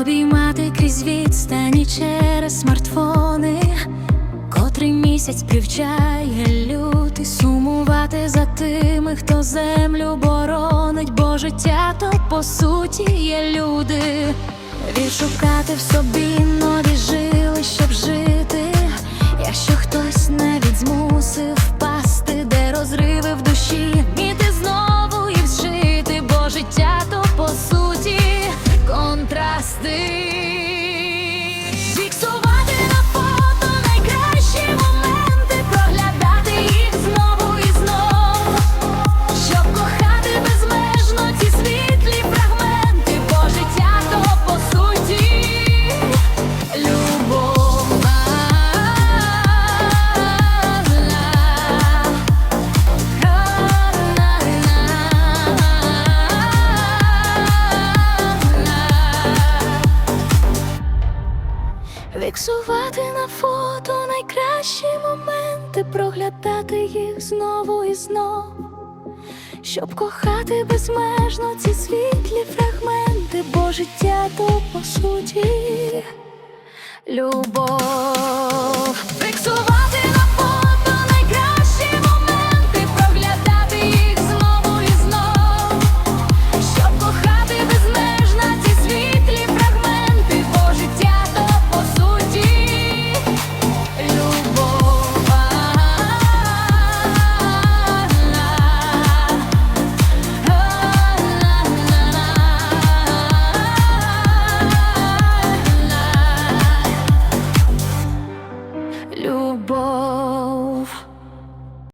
Обіймати крізь відстані через смартфони, котрий місяць привчає лютий сумувати за тими, хто землю боронить, бо життя то по суті є люди. Відшукати в собі нові жили, щоб жити. Якщо хтось навіть змусив впасти, де розриви в душі, міти знову і вжити, бо життя то по суті контрасти. Фіксувати на фото найкращі моменти, проглядати їх знову і знову, щоб кохати безмежно ці світлі фрагменти, бо життя то по суті любов. Любов.